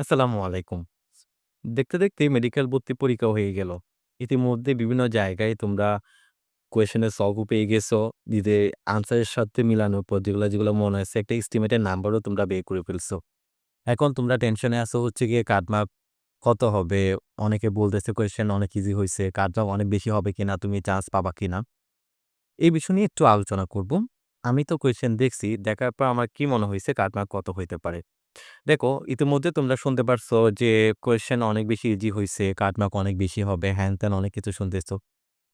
আসসালামু আলাইকুম। দেখতে, দেখতে মেডিকেল ভর্তি পরীক্ষা হয়ে গেল। ইতিমধ্যে বিভিন্ন জায়গায় তোমরা কোয়েশনের সলভও পেয়ে গেছো। নিজের আনসারের সাথে মিলানোর পর যেগুলা, যেগুলা মনে হয়েছে একটা এস্টিমেটেড নাম্বারও তোমরা বের করে ফেলছো। এখন তোমরা টেনশনে আছো হচ্ছে গিয়ে কাটমার্ক কত হবে? অনেকে বলতেছে কোয়েশ্চেন অনেক ইজি হইছে। কাটমার্ক অনেক বেশি হবে কিনা? তুমি চান্স পাবা কিনা? এই বিষয় নিয়ে একটু আলোচনা করব। আমি তো কোয়েশ্চেন দেখছি। দেখার পর আমার কি মনে হইছে কাটমার্ক কত হইতে পারে? দেখো ইতিমধ্যে তোমরা শুনতে পারছ যে কোয়েশ্চেন অনেক বেশি ইজি হয়েছে কাটমার্ক অনেক বেশি হবে, হ্যান-ত্যান অনেক কিছু শুনতেছো।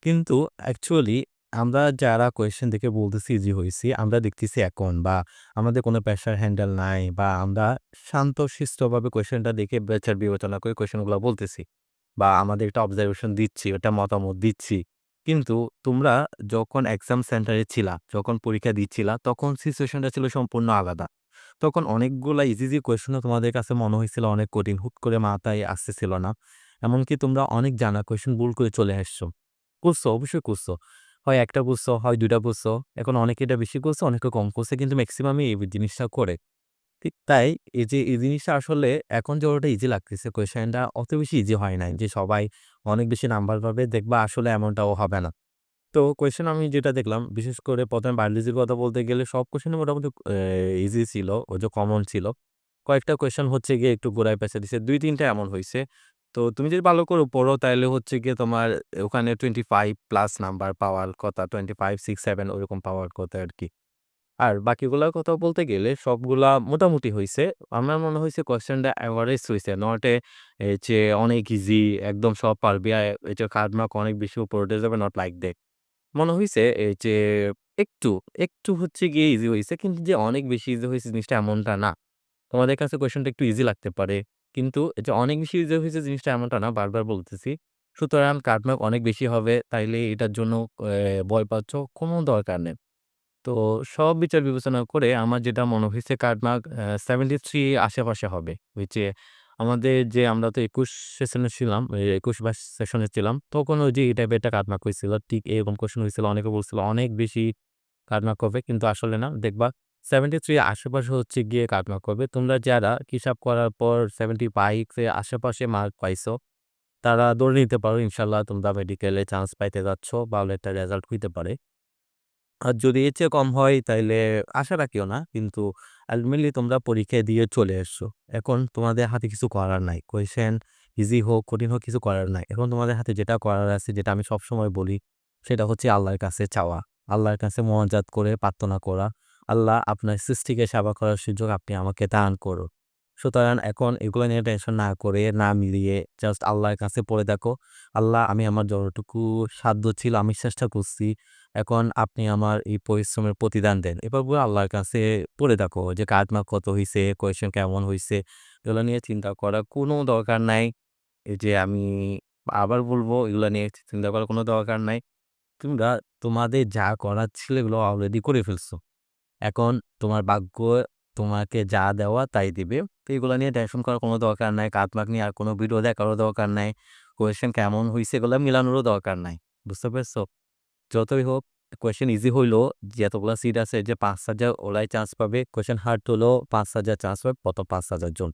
কিন্তু অ্যাকচুয়ালি আমরা যারা কোয়েশ্চেন দেখে বলতেছি ইজি হইছি, আমরা দেখতেছি এখন বা আমাদের কোনো প্রেশার হ্যান্ডেল নাই বা আমরা শান্ত শান্তশিষ্টভাবে কোয়েশ্চেনটা দেখে বিচার বিবেচনা করে কোয়েশ্চেনগুলা বলতেছি। বা আমাদের একটা অবজারভেশন দিচ্ছি, একটা মতামত দিচ্ছি। কিন্তু তোমরা যখন এক্সাম সেন্টারে ছিলা, যখন পরীক্ষা দিচ্ছিলা, তখন সিচুয়েশনটা ছিল সম্পূর্ণ আলাদা। তখন অনেকগুলা ইজি, ইজি কোয়েশ্চেনও তোমাদের কাছে মনে হয়েছিল অনেক কঠিন। হুট করে মাথায় আসতেছিল না। এমনকি তোমরা অনেক জানা কোয়েশ্চেন ভুল করে চলে আসছো। করছ, অবশ্যই করছ। হয় ১ টা করছ, হয় ২ টা করছ। এখন অনেকে এটা বেশি করছে, অনেকে কম করছে। কিন্তু মেক্সিমামই এই জিনিসটা করে। ঠিক তাই এই যে এই জিনিসটা আসলে এখন যে ওটা ইজি লাগতেছে কোয়েশ্চেনটা অত বেশি ইজি হয় নাই যে সবাই অনেক বেশি নাম্বার পাবে। দেখবা আসলে এমনটাও হবে না। তো কোয়েশ্চেন আমি যেটা দেখলাম বিশেষ করে ১ম এ বায়োলজির কথা বলতে গেলে সব কোয়েশ্চেন মোটামুটি ইজি ছিল, ওই যে কমন ছিল। কয়েকটা কোয়েশ্চেন হচ্ছে গিয়ে একটু ঘুরায় পেঁচায় দিছে। দুই তিনটা এমন হইছে। তো তুমি যদি ভালো করে পড়ো তাহলে হচ্ছে গিয়ে তোমার ওখানে 25 প্লাস নাম্বার পাওয়ার কথা। 25, 6, 7 ওরকম পাওয়ার কথা আর কি আর বাকিগুলার কথা বলতে গেলে সবগুলা মোটামুটি হয়েছে আমার মনে হইছে কোয়েশ্চেনটা এভারেজ হয়েছে নট যে অনেক ইজি একদম সব পারবি যে কাটমার্ক অনেক বেশি উপরে যাবে নট লাইক দ্যাট। মনে হইছে এই যে একটু, একটু হচ্ছে গিয়ে ইজি হইছে। কিন্তু যে অনেক বেশি ইজি হইছে জিনিসটা এমনটা না। তোমাদের কাছে কোয়েশ্চেনটা একটু ইজি লাগতে পারে। কিন্তু যে অনেক বেশি ইজি হইছে জিনিসটা এমনটা না। বারবার বলতেছি। সুতরাং কাটমার্ক অনেক বেশি হবে তাইলে এটার জন্য অ্যা ভয় পাচ্ছ কোনো দরকার নেই। তো সব বিচার বিবেচনা করে আমার যেটা মনে হইছে কাটমার্ক অ্যা 73 আশেপাশে হবে। যে আমাদের যে আমরা তো ২১ সেশনে ছিলাম, একুশ ২১ বাইশ সেশনে ছিলাম। তখন ওই যে এই টাইপের একটা কাটমার্ক হইছিল। ঠিক এরকম কোশ্চেন হইছিল। অনেকে বলছিল অনেক বেশি কাটমার্ক হবে। কিন্তু আসলে না। দেখবা 73 আশেপাশে হচ্ছে গিয়ে কাটমার্ক হবে। তোমরা যারা হিসাব করার পর 75 এর আশেপাশে মার্ক পাইছো, তারা ধরে নিতে পারো ইনশাল্লাহ তোমরা মেডিকেলে চান্স পাইতে যাচ্ছ। ভালো একটা রেজাল্ট হইতে পারে। আর যদি এর চেয়ে কম হয় তাইলে আশা রাখিও না। কিন্তু আল্টিমেটলি তোমরা পরীক্ষা দিয়ে চলে এসছো। এখন তোমাদের হাতে কিছু করার নাই। কোয়েশ্চেন ইজি হোক, কঠিন হোক কিছু করার নাই। এখন তোমাদের হাতে যেটা করার আছে যেটা আমি সবসময় বলি সেটা হচ্ছে আল্লাহর কাছে চাওয়া। আল্লাহর কাছে মোনাজাত করে প্রার্থনা করা। আল্লাহ আপনার সৃষ্টিকে সেবা করার সুযোগ আপনি আমাকে দান করুন। সুতরাং এখন এগুলো নিয়ে টেনশন না করে, না মিলিয়ে জাস্ট আল্লাহর কাছে পড়ে দেখো। আল্লাহ আমি আমার যতটুকু সাধ্য ছিল আমি চেষ্টা করছি। এখন আপনি আমার এই পরিশ্রমের প্রতিদান দেন। এবার বলে আল্লাহর কাছে পড়ে দেখো যে কাটমার্ক কত হয়েছে কোয়েশ্চেন কেমন হয়েছে এগুলো নিয়ে চিন্তা করার কোনো দরকার নাই। এই যে আমি আবার বলব এগুলো নিয়ে চিন্তা করার কোনো দরকার নাই। তোমরা তোমাদের যা করার ছিল এগুলো অলরেডি করে ফেলছো। এখন তোমার ভাগ্য তোমাকে যা দেওয়া তাই দিবে। তো এগুলা নিয়ে টেনশন করার কোনো দরকার নাই। কাতমাক নিয়ে আর কোনো ভিডিও দেখারও দরকার নাই। কোয়েশ্চেন কেমন হইছে এগুলা মিলানোরও দরকার নাই। বুঝতে পেরেছ? যতই হোক কোয়েশ্চেন ইজি হইল, যে এতগুলা সিট আছে যে পাঁচ হাজার ওলাই চান্স পাবে। কোয়েশ্চেন হার্ড হলেও ৫০০০ চান্স পাবে কত পাঁচ হাজার জন।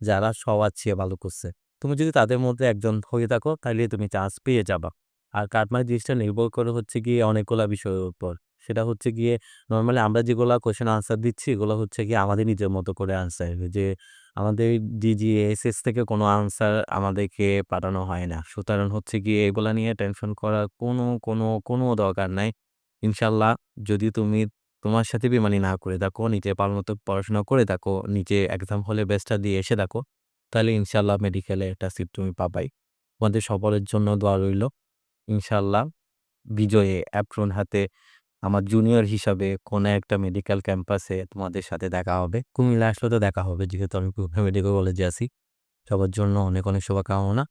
যারা সবার চেয়ে ভালো করছে। তুমি যদি তাদের মধ্যে একজন হয়ে থাকো তাহলে তুমি চান্স পেয়ে যাবা। আর কাটমার্ক জিনিসটা নির্ভর করে হচ্ছে গিয়ে অনেকগুলা বিষয়ের উপর। সেটা হচ্ছে গিয়ে নর্মালি আমরা যেগুলা কোয়েশ্চেন আনসার দিচ্ছি এগুলো হচ্ছে গিয়ে আমাদের নিজের মতো করে আনসার। যে আমাদের ডিজিএসএস থেকে কোনো আনসার আমাদেরকে পাঠানো হয় না। সুতরাং হচ্ছে গিয়ে এগুলা নিয়ে টেনশন করার কোনো, কোনো, কোনো দরকার নাই। ইনশাল্লাহ যদি তুমি তোমার সাথে বেইমানি না করে থাকো, নিজের ভালোমতো পড়াশোনা করে থাকো, নিজে এক্সাম হলে বেস্টটা দিয়ে এসে থাকো, তাহলে ইনশাল্লাহ মেডিকেলে একটা সিট তুমি পাবাই। তোমাদের সকলের জন্য দোয়া রইল। ইনশাল্লাহ বিজয়ে অ্যাপ্রন হাতে আমার জুনিয়র হিসাবে কোনো একটা মেডিকেল ক্যাম্পাসে তোমাদের সাথে দেখা হবে। কুমিল্লা আসলে তো দেখা হবে যেহেতু আমি মেডিকেল কলেজে আছি। সবার জন্য অনেক, অনেক শুভকামনা।